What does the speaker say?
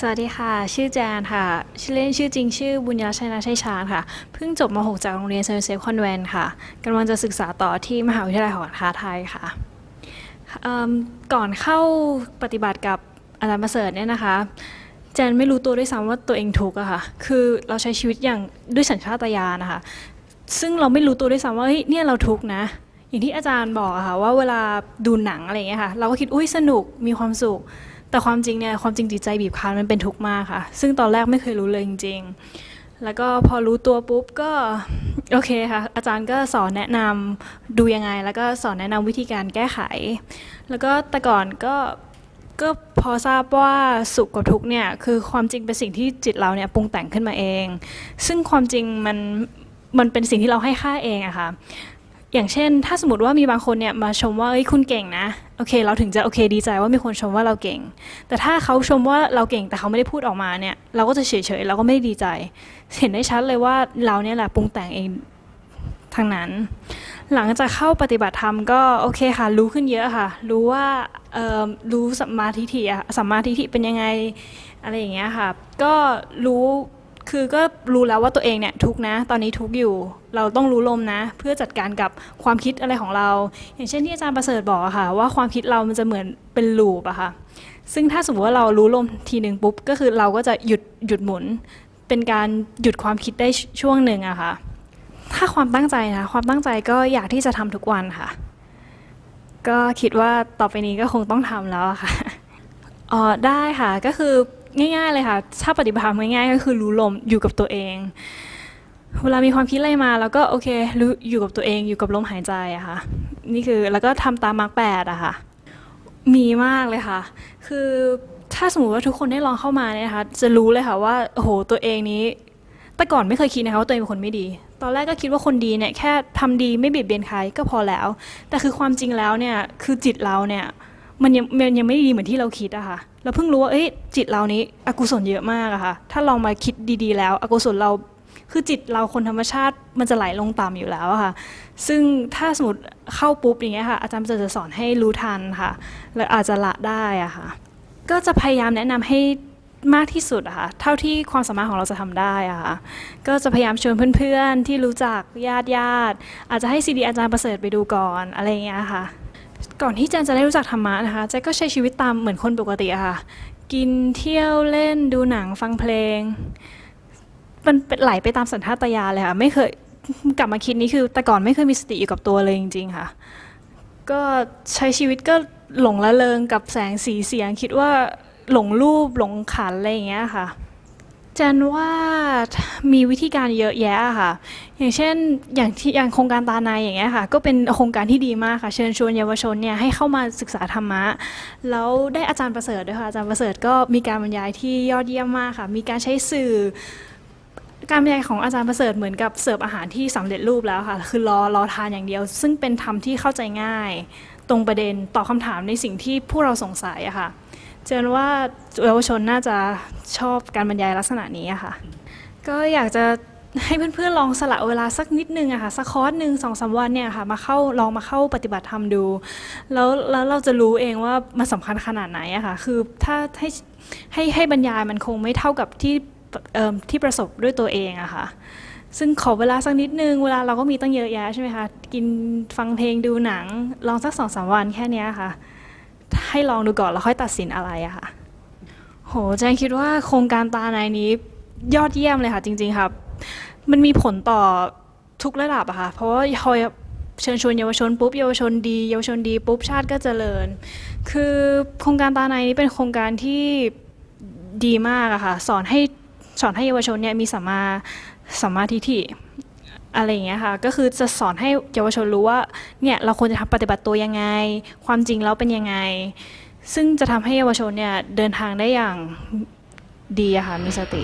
สวัสดีค่ะ ชื่อแจนค่ะ ชื่อเล่นชื่อจริงชื่อบุญญาชัยนาชัยชาญค่ะ เพิ่งจบม .6 จากโรงเรียนเซนเซฟคอนแวนค่ะกำลังจะศึกษาต่อที่มหาวิทยาลัยหอค้าไทยค่ะ ก่อนเข้าปฏิบัติกับอาจารย์ประเสริฐเนี่ยนะคะ แจนไม่รู้ตัวด้วยซ้ำว่าตัวเองทุกข์อะค่ะ คือเราใช้ชีวิตอย่างด้วยสัญชาตญาณนะคะ ซึ่งเราไม่รู้ตัวด้วยซ้ำว่าเฮ้ยเนี่ยเราทุกข์นะ อย่างที่อาจารย์บอกอะค่ะว่าเวลาดูหนังอะไรอย่างเงี้ยค่ะ เราก็คิดอุ้ยสนุกมีความสุข แต่ความจริงเนี่ยความจริงจิตใจบีบคั้นมันเป็นทุกข์มากค่ะ ซึ่งตอนแรกไม่เคยรู้เลยจริงๆ แล้วก็พอรู้ตัวปุ๊บก็โอเคค่ะ อาจารย์ก็สอนแนะนำดูยังไง แล้วก็สอนแนะนำวิธีการแก้ไข แล้วก็แต่ก่อนก็ก็พอทราบว่าสุขกับทุกข์เนี่ยคือความจริงเป็นสิ่งที่จิตเราเนี่ยปรุงแต่งขึ้นมาเอง ซึ่งความจริงมันมันเป็นสิ่งที่เราให้ค่าเองอะค่ะ อย่างเช่น ถ้าสมมติว่ามีบางคนเนี่ยมาชมว่าเอ้ยคุณเก่งนะโอเค เราถึงจะโอเคดีใจว่ามีคนชมว่าเราเก่ง แต่ถ้าเขาชมว่าเราเก่งแต่เขาไม่ได้พูดออกมาเนี่ยเราก็จะเฉยๆเราก็ไม่ได้ดีใจ เห็นได้ชัดเลยว่าเราเนี่ยแหละปรุงแต่งเองทั้งนั้น หลังจากเข้าปฏิบัติธรรมก็โอเคค่ะรู้ขึ้นเยอะค่ะ รู้ว่ารู้สัมมาทิฏฐิอะสัมมาทิฏฐิเป็นยังไงอะไรอย่างเงี้ยค่ะ ก็รู้คือก็รู้แล้วว่าตัวเองเนี่ยทุกนะ ตอนนี้ทุกอยู่ เราต้องรู้ลมนะ เพื่อจัดการกับความคิดอะไรของเรา อย่างเช่นที่อาจารย์ประเสริฐบอกค่ะ ว่าความคิดเรามันจะเหมือนเป็นลูปอะค่ะซึ่งถ้าสมมติว่าเรารู้ลมทีหนึ่งปุ๊บก็คือเราก็จะหยุดหยุดหมุน เป็นการหยุดความคิดได้ช่วงหนึ่งอะค่ะถ้าความตั้งใจนะความตั้งใจก็อยากที่จะทำทุกวันค่ะ ก็คิดว่าต่อไปนี้ก็คงต้องทำแล้วอะค่ะอ๋อได้ค่ะก็คือง่าย ๆ เลยค่ะ ถ้าปฏิบัติธรรมง่ายๆ ก็คือรู้ลมอยู่กับตัวเอง เวลามีความคิดอะไรมา แล้วก็โอเครู้อยู่กับตัวเองอยู่กับลมหายใจอะค่ะ นี่คือแล้วก็ทำตามมาร์กแปดอะค่ะ มีมากเลยค่ะ คือถ้าสมมติว่าทุกคนได้ลองเข้ามาเนี่ยนะคะ จะรู้เลยค่ะว่าโอ้โหตัวเองนี้ แต่ก่อนไม่เคยคิดนะคะว่าตัวเองเป็นคนไม่ดี ตอนแรกก็คิดว่าคนดีเนี่ยแค่ทำดีไม่เบียดเบียนใครก็พอแล้ว แต่คือความจริงแล้วเนี่ยคือจิตเราเนี่ยมันยังมันยังไม่ดีเหมือนที่เราคิดอะค่ะเราเพิ่งรู้ว่าเอ้ยจิตเรานี้อกุศลเยอะมากอะค่ะ ถ้าลองมาคิดดีๆ แล้ว อกุศลเรา คือจิตเราคนธรรมชาติมันจะไหลลงต่ำอยู่แล้วค่ะ ซึ่งถ้าสมมติเข้าปุ๊บอย่างเงี้ยค่ะอาจารย์จะจะสอนให้รู้ทันค่ะ แล้วอาจจะละได้อะค่ะ ก็จะพยายามแนะนำให้มากที่สุดอะค่ะเท่าที่ความสามารถของเราจะทำได้อะค่ะก็จะพยายามชวนเพื่อนๆ ที่รู้จักญาติญาติๆอาจจะให้ซีดีอาจารย์ประเสริฐไปดูก่อนอะไรเงี้ยค่ะ ก่อนที่แจนจะได้รู้จักธรรมะนะคะแจนก็ใช้ชีวิตตามเหมือนคนปกติอะค่ะ กินเที่ยวเล่นดูหนังฟังเพลง มันเป็นไหลไปตามสัญชาตญาณเลยค่ะ ไม่เคยกลับมาคิดนี่คือ แต่ก่อนไม่เคยมีสติอยู่กับตัวเลยจริง ๆ ค่ะ ก็ใช้ชีวิตก็หลงละเลงกับแสงสีเสียง คิดว่าหลงรูปหลงขันอะไรอย่างเงี้ยค่ะแจนว่ามีวิธีการเยอะแยะค่ะ อย่างเช่นอย่างที่อย่างโครงการตาในอย่างเงี้ยค่ะ ก็เป็นโครงการที่ดีมากค่ะ เชิญชวนเยาวชนเนี่ยให้เข้ามาศึกษาธรรมะ แล้วได้อาจารย์ประเสริฐด้วยค่ะ อาจารย์ประเสริฐก็มีการบรรยายที่ยอดเยี่ยมมากค่ะ มีการใช้สื่อ การบรรยายของอาจารย์ประเสริฐเหมือนกับเสิร์ฟอาหารที่สำเร็จรูปแล้วค่ะ คือรอรอทานอย่างเดียว ซึ่งเป็นธรรมที่เข้าใจง่าย ตรงประเด็นตอบคำถามในสิ่งที่พวกเราสงสัยอะค่ะเจนว่าเยาวชนน่าจะชอบการบรรยายลักษณะนี้อะค่ะ ก็อยากจะให้เพื่อนๆลองสละเวลาสักนิดนึงอะค่ะสักคอร์สหนึ่งสองสามวันเนี่ยค่ะมาเข้าลองมาเข้าปฏิบัติธรรมดู แล้วแล้วเราจะรู้เองว่ามันสำคัญขนาดไหนอะค่ะคือถ้าให้ให้ให้บรรยายมันคงไม่เท่ากับที่ ที่ประสบด้วยตัวเองอะค่ะ ซึ่งขอเวลาสักนิดนึง เวลาเราก็มีตั้งเยอะแยะใช่ไหมคะ กินฟังเพลงดูหนัง ลองสักสองสามวันแค่นี้ค่ะ ให้ลองดูก่อนแล้วค่อยตัดสินอะไรอะค่ะ โหแจนคิดว่าโครงการตาในนี้ยอดเยี่ยมเลยค่ะ จริง ๆครับ มันมีผลต่อทุกระดับอะค่ะ เพราะว่าพอเชิญชวนเยาวชนปุ๊บเยาวชนดี เยาวชนดีปุ๊บชาติก็เจริญ คือโครงการตาในนี้เป็นโครงการที่ดีมากอะค่ะ สอนให้ สอนให้เยาวชนเนี่ยมีสัมมาสัมมาทิฏฐิอะไรอย่างเงี้ยค่ะ ก็คือจะสอนให้เยาวชนรู้ว่าเนี่ยเราควรจะทำปฏิบัติตัวยังไง ความจริงแล้วเป็นยังไง ซึ่งจะทำให้เยาวชนเนี่ยเดินทางได้อย่างดีอะค่ะมีสติ